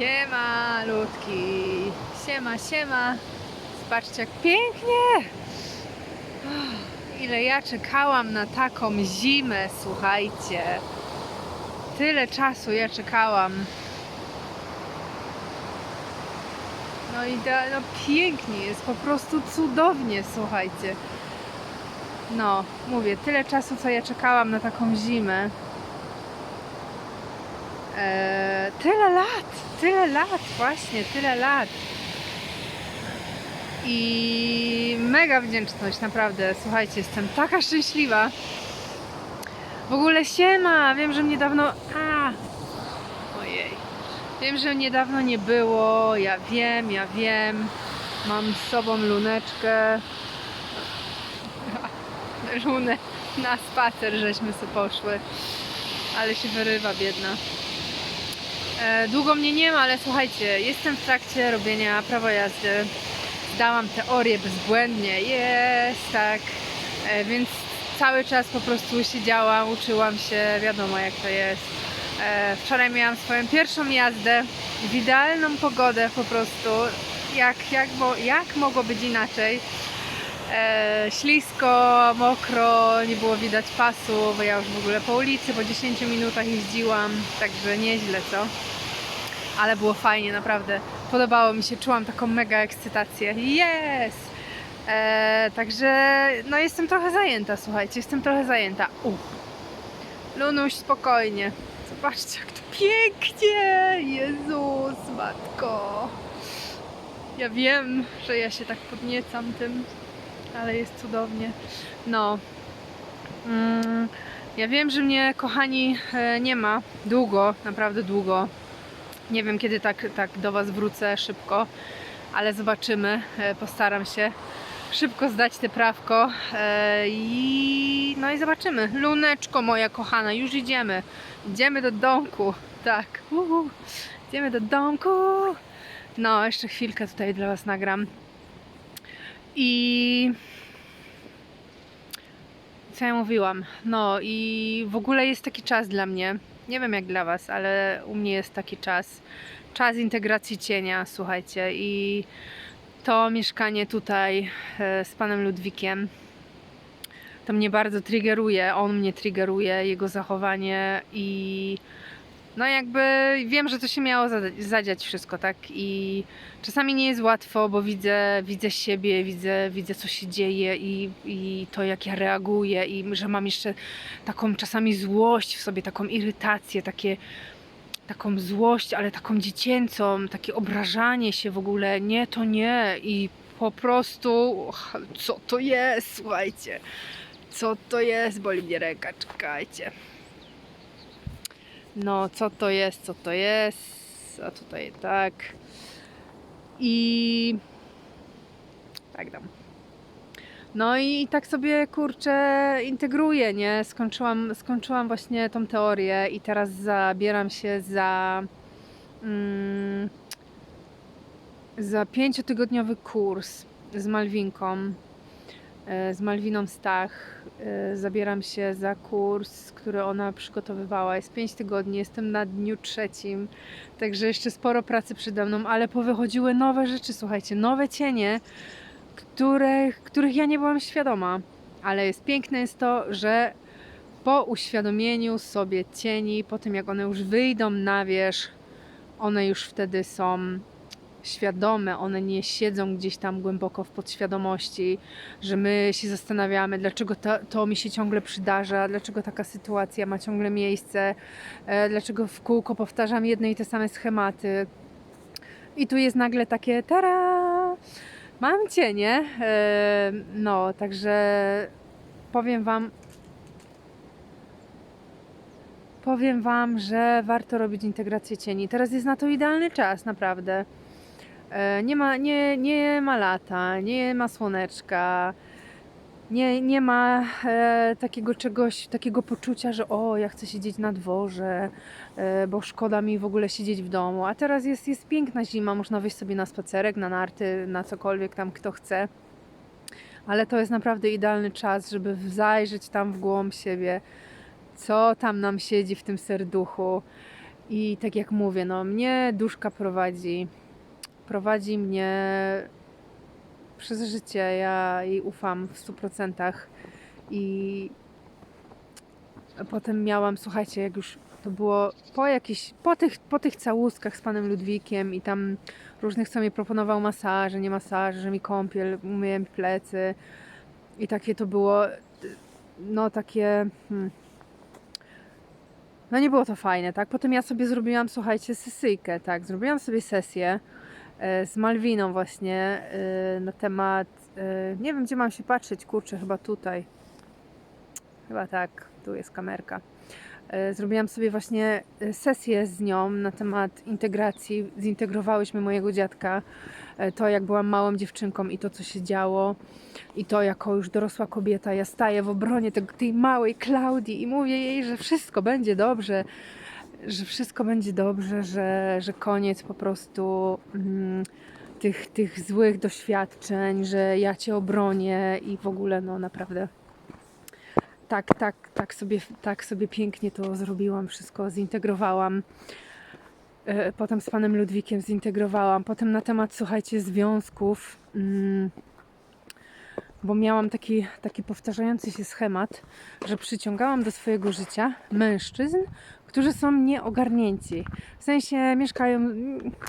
Siema, ludki. Siema, siema. Zobaczcie, jak pięknie. Oh, Ile ja czekałam na taką zimę, słuchajcie. Tyle czasu ja czekałam. No i da, no pięknie jest, po prostu cudownie, słuchajcie. No, mówię, tyle czasu, co ja czekałam na taką zimę. Eee, tyle lat, tyle lat, właśnie, tyle lat. I mega wdzięczność, naprawdę. Słuchajcie, jestem taka szczęśliwa. W ogóle siema, wiem, że mnie dawno... A, ojej. Wiem, że niedawno nie było, ja wiem, ja wiem. Mam z sobą luneczkę. Lunę na spacer, żeśmy sobie poszły. Ale się wyrywa, biedna. E, Długo mnie nie ma, ale słuchajcie, jestem w trakcie robienia prawo jazdy. Zdałam teorię bezbłędnie, jest tak, E, więc cały czas po prostu siedziałam, uczyłam się, wiadomo jak to jest. E, Wczoraj miałam swoją pierwszą jazdę w idealną pogodę po prostu, jak, jak, jak mogło być inaczej. E, ślisko, mokro, nie było widać pasu, bo ja już w ogóle po ulicy po 10 minutach jeździłam, także nieźle co. Ale było fajnie, naprawdę. Podobało mi się, czułam taką mega ekscytację. Yes! E, także no jestem trochę zajęta, słuchajcie, jestem trochę zajęta. U. Lunuś, spokojnie. Zobaczcie, jak to pięknie! Jezus, matko. Ja wiem, że ja się tak podniecam tym, ale jest cudownie. No. Mm, ja wiem, że mnie, kochani, e, nie ma długo, naprawdę długo. Nie wiem, kiedy tak, tak do Was wrócę szybko, ale zobaczymy. E, Postaram się szybko zdać te prawko e, i no i zobaczymy. Luneczko moja kochana, już idziemy. Idziemy do domku. Tak. Uhu. Idziemy do domku. No, jeszcze chwilkę tutaj dla Was nagram. I co ja mówiłam? No i w ogóle jest taki czas dla mnie. Nie wiem jak dla Was, ale u mnie jest taki czas. Czas integracji cienia, słuchajcie. I to mieszkanie tutaj e, z panem Ludwikiem to mnie bardzo triggeruje. On mnie triggeruje, jego zachowanie i no jakby wiem, że to się miało zadziać wszystko, tak? I czasami nie jest łatwo, bo widzę, widzę siebie, widzę, widzę co się dzieje i, i to jak ja reaguję i że mam jeszcze taką czasami złość w sobie, taką irytację, takie taką złość, ale taką dziecięcą, takie obrażanie się w ogóle, nie, to nie i po prostu co to jest, słuchajcie, co to jest, boli mnie ręka, czekajcie. No, co to jest, co to jest, a tutaj tak i tak dam. No i tak sobie kurczę integruję, nie? Skończyłam, skończyłam właśnie tą teorię i teraz zabieram się za mm, za pięciotygodniowy kurs z Malwinką, z Malwiną Stach. E, Zabieram się za kurs, który ona przygotowywała. Jest pięć tygodni, jestem na dniu trzecim, także jeszcze sporo pracy przede mną, ale powychodziły nowe rzeczy, słuchajcie, nowe cienie, których, których ja nie byłam świadoma. Ale jest piękne jest to, że po uświadomieniu sobie cieni, po tym jak one już wyjdą na wierzch, one już wtedy są świadome, one nie siedzą gdzieś tam głęboko w podświadomości, że my się zastanawiamy, dlaczego to, to mi się ciągle przydarza, dlaczego taka sytuacja ma ciągle miejsce, e, dlaczego w kółko powtarzam jedne i te same schematy. I tu jest nagle takie tara! Mam cienie. E, no, także powiem Wam, powiem Wam, że warto robić integrację cieni. Teraz jest na to idealny czas, naprawdę. E, Nie ma, nie, nie ma lata, nie ma słoneczka, nie, nie ma e, takiego czegoś, takiego poczucia, że o, ja chcę siedzieć na dworze, e, bo szkoda mi w ogóle siedzieć w domu. A teraz jest, jest piękna zima, można wyjść sobie na spacerek, na narty, na cokolwiek tam kto chce. Ale to jest naprawdę idealny czas, żeby zajrzeć tam w głąb siebie, co tam nam siedzi w tym serduchu I tak jak mówię, no mnie duszka prowadzi. Prowadzi mnie przez życie. Ja jej ufam w 100%. I potem miałam, słuchajcie, jak już to było po jakichś, po tych, po tych całuskach z panem Ludwikiem i tam różnych, co mi proponował masaże, nie masaże, że mi kąpiel, umyję mi plecy. I takie to było, no takie, hmm, no nie było to fajne, tak? Potem ja sobie zrobiłam, słuchajcie, sesyjkę, tak? Zrobiłam sobie sesję z Malwiną właśnie e, na temat, e, nie wiem gdzie mam się patrzeć, kurczę, chyba tutaj. Chyba tak, tu jest kamerka. E, Zrobiłam sobie właśnie e, sesję z nią na temat integracji. Zintegrowałyśmy mojego dziadka, e, to jak byłam małą dziewczynką i to, co się działo, i to jako już dorosła kobieta. Ja staję w obronie tej małej Klaudii i mówię jej, że wszystko będzie dobrze, że wszystko będzie dobrze, że, że koniec po prostu mm, tych, tych złych doświadczeń, że ja cię obronię i w ogóle, no naprawdę tak, tak, tak sobie, tak sobie pięknie to zrobiłam, wszystko zintegrowałam. E, Potem z panem Ludwikiem zintegrowałam. Potem na temat, słuchajcie, związków, mm, bo miałam taki, taki powtarzający się schemat, że przyciągałam do swojego życia mężczyzn, którzy są nieogarnięci. W sensie mieszkają,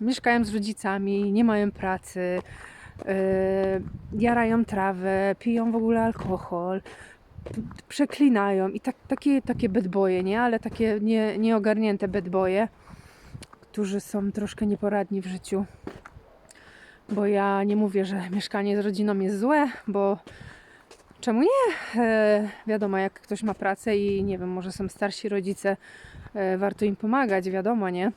mieszkają z rodzicami, nie mają pracy, e, jarają trawę, piją w ogóle alkohol, przeklinają i tak, takie, takie bedboje, nie? Ale takie nie, nieogarnięte bedboje, którzy są troszkę nieporadni w życiu. Bo ja nie mówię, że mieszkanie z rodziną jest złe, bo czemu nie? E, wiadomo, jak ktoś ma pracę i nie wiem, może są starsi rodzice, e, warto im pomagać, wiadomo, nie?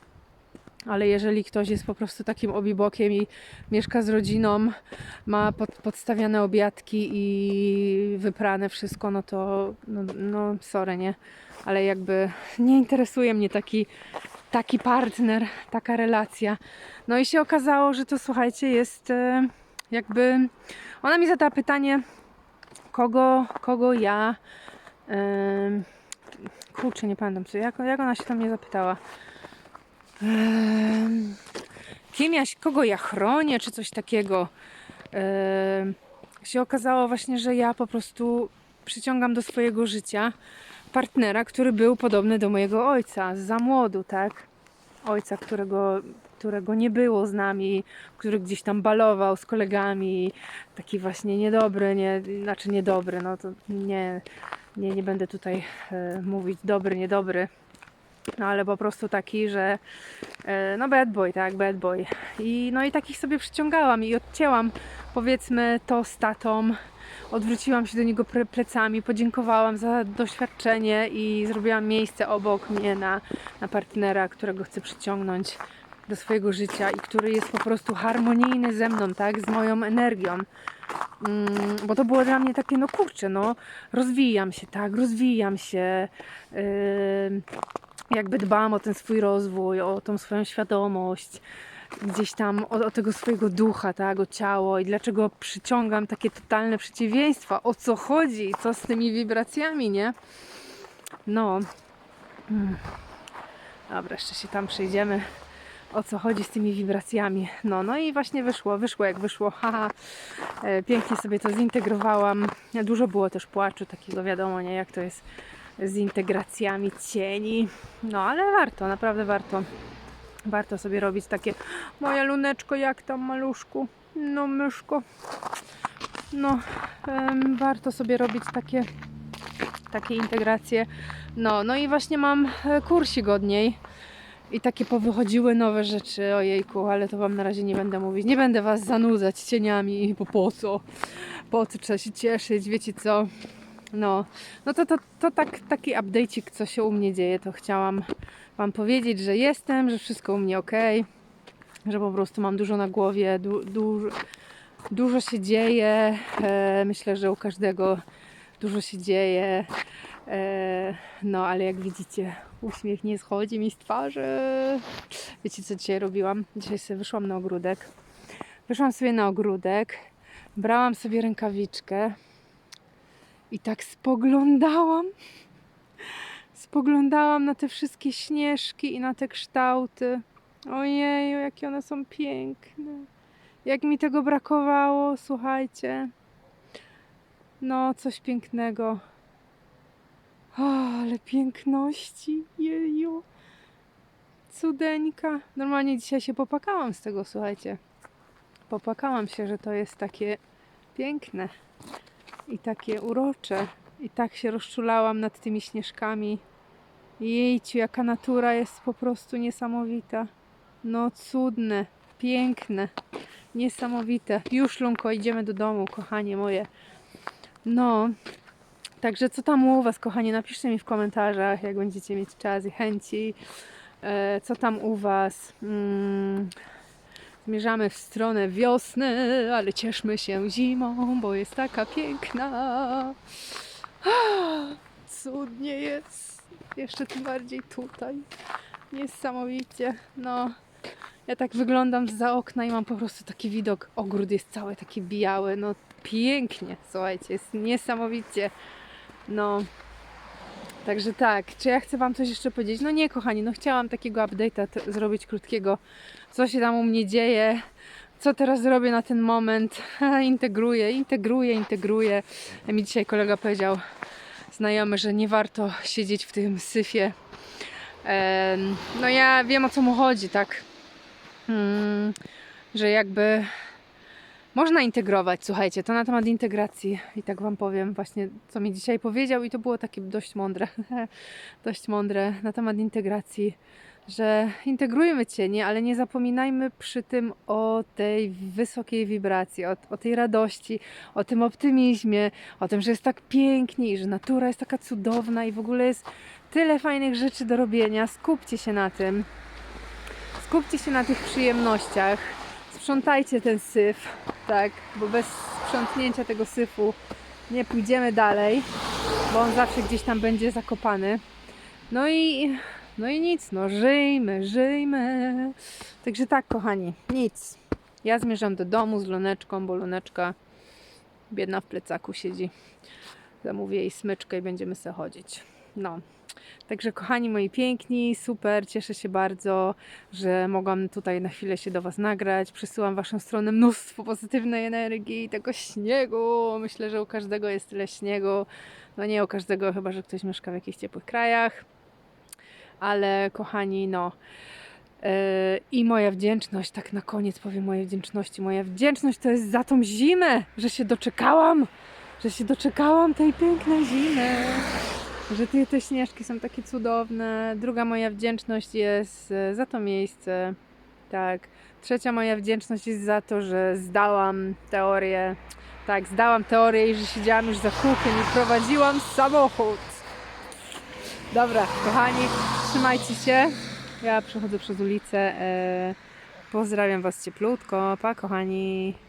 Ale jeżeli ktoś jest po prostu takim obibokiem i mieszka z rodziną, ma pod, podstawiane obiadki i wyprane wszystko, no to no, no sorry, nie? Ale jakby nie interesuje mnie taki, taki partner, taka relacja. No i się okazało, że to słuchajcie, jest e, jakby. Ona mi zadała pytanie, kogo, kogo ja. em, kurczę, nie pamiętam, co, jak, jak ona się tam mnie zapytała. Em, kim ja, kogo ja chronię, czy coś takiego. Em, się okazało właśnie, że ja po prostu przyciągam do swojego życia partnera, który był podobny do mojego ojca, za młodu, tak? Ojca, którego, którego nie było z nami, który gdzieś tam balował z kolegami, taki właśnie niedobry, nie, znaczy niedobry, no to nie, nie, nie będę tutaj e, mówić dobry, niedobry, no ale po prostu taki, że e, no bad boy, tak, bad boy. I no i takich sobie przyciągałam i odcięłam powiedzmy to z tatą. Odwróciłam się do niego plecami, podziękowałam za doświadczenie i zrobiłam miejsce obok mnie na, na partnera, którego chcę przyciągnąć do swojego życia i który jest po prostu harmonijny ze mną, tak, z moją energią. Mm, bo to było dla mnie takie, no kurczę, no rozwijam się, tak, rozwijam się. Yy, jakby dbam o ten swój rozwój, o tą swoją świadomość, gdzieś tam o, o tego swojego ducha, tak, o ciało i dlaczego przyciągam takie totalne przeciwieństwa, o co chodzi, co z tymi wibracjami, nie? No. Mm. Dobra, jeszcze się tam przejdziemy. O co chodzi z tymi wibracjami. No, no i właśnie wyszło, wyszło jak wyszło. E, Pięknie sobie to zintegrowałam. Dużo było też płaczu, takiego wiadomo, nie, jak to jest z integracjami cieni. No ale warto, naprawdę warto. Warto sobie robić takie. Moja luneczko, jak tam maluszku? No, myszko. No, em, warto sobie robić takie, takie integracje. No, no i właśnie mam e, kursik od niej. I takie powychodziły nowe rzeczy, ojejku, ale to Wam na razie nie będę mówić. Nie będę Was zanudzać cieniami, bo po co? Po co trzeba się cieszyć, wiecie co? No, no to, to, to tak, taki update'ik, co się u mnie dzieje, to chciałam Wam powiedzieć, że jestem, że wszystko u mnie ok, że po prostu mam dużo na głowie, du, dużo, dużo się dzieje. E, myślę, że u każdego dużo się dzieje. E, no, ale jak widzicie, uśmiech nie schodzi mi z twarzy. Wiecie, co dzisiaj robiłam? Dzisiaj sobie wyszłam na ogródek. Wyszłam sobie na ogródek, brałam sobie rękawiczkę i tak spoglądałam. spoglądałam na te wszystkie śnieżki i na te kształty. Ojeju, jakie one są piękne. Jak mi tego brakowało, słuchajcie. No, coś pięknego. O, ale piękności, jeju. Cudeńka. Normalnie dzisiaj się popakałam z tego, słuchajcie. Popakałam się, że to jest takie piękne i takie urocze. I tak się rozczulałam nad tymi śnieżkami. Jejciu, jaka natura jest po prostu niesamowita. No cudne, piękne, niesamowite. Już, Lunko, idziemy do domu, kochanie moje. No, także co tam u Was, kochanie? Napiszcie mi w komentarzach, jak będziecie mieć czas i chęci. E, co tam u Was? Mm, zmierzamy w stronę wiosny, ale cieszmy się zimą, bo jest taka piękna. Cudnie jest. Jeszcze tym bardziej tutaj. Niesamowicie. No, ja tak wyglądam za okna i mam po prostu taki widok. Ogród jest cały taki biały. No, pięknie. Słuchajcie, jest niesamowicie. No, także tak. Czy ja chcę Wam coś jeszcze powiedzieć? No nie, kochani, no chciałam takiego update'a zrobić krótkiego. Co się tam u mnie dzieje? Co teraz zrobię na ten moment? integruję, integruję, integruję. Mi dzisiaj kolega powiedział, znajomy, że nie warto siedzieć w tym syfie. No ja wiem o co mu chodzi, tak? Mm, że jakby można integrować, słuchajcie, to na temat integracji i tak Wam powiem właśnie, co mi dzisiaj powiedział i to było takie dość mądre, dość mądre na temat integracji, że integrujmy cienie, ale nie zapominajmy przy tym o tej wysokiej wibracji, o, o tej radości, o tym optymizmie, o tym, że jest tak pięknie i że natura jest taka cudowna i w ogóle jest tyle fajnych rzeczy do robienia. Skupcie się na tym. Skupcie się na tych przyjemnościach. Sprzątajcie ten syf, tak, bo bez sprzątnięcia tego syfu nie pójdziemy dalej, bo on zawsze gdzieś tam będzie zakopany. No i no i nic, no żyjmy, żyjmy. Także tak, kochani, nic. Ja zmierzam do domu z Luneczką, bo Luneczka biedna w plecaku siedzi. Zamówię jej smyczkę i będziemy sobie chodzić. No. Także kochani moi piękni, super, cieszę się bardzo, że mogłam tutaj na chwilę się do Was nagrać. Przysyłam w Waszą stronę mnóstwo pozytywnej energii, tego śniegu. Myślę, że u każdego jest tyle śniegu. No nie u każdego, chyba że ktoś mieszka w jakichś ciepłych krajach. Ale kochani, no. Yy, I moja wdzięczność, tak na koniec powiem mojej wdzięczności. Moja wdzięczność to jest za tą zimę, że się doczekałam, że się doczekałam tej pięknej zimy że te, te śnieżki są takie cudowne. Druga moja wdzięczność jest e, za to miejsce. Tak. Trzecia moja wdzięczność jest za to, że zdałam teorię. Tak, zdałam teorię i że siedziałam już za kółkiem i prowadziłam samochód. Dobra, kochani, trzymajcie się. Ja przechodzę przez ulicę. E, pozdrawiam Was cieplutko. Pa, kochani.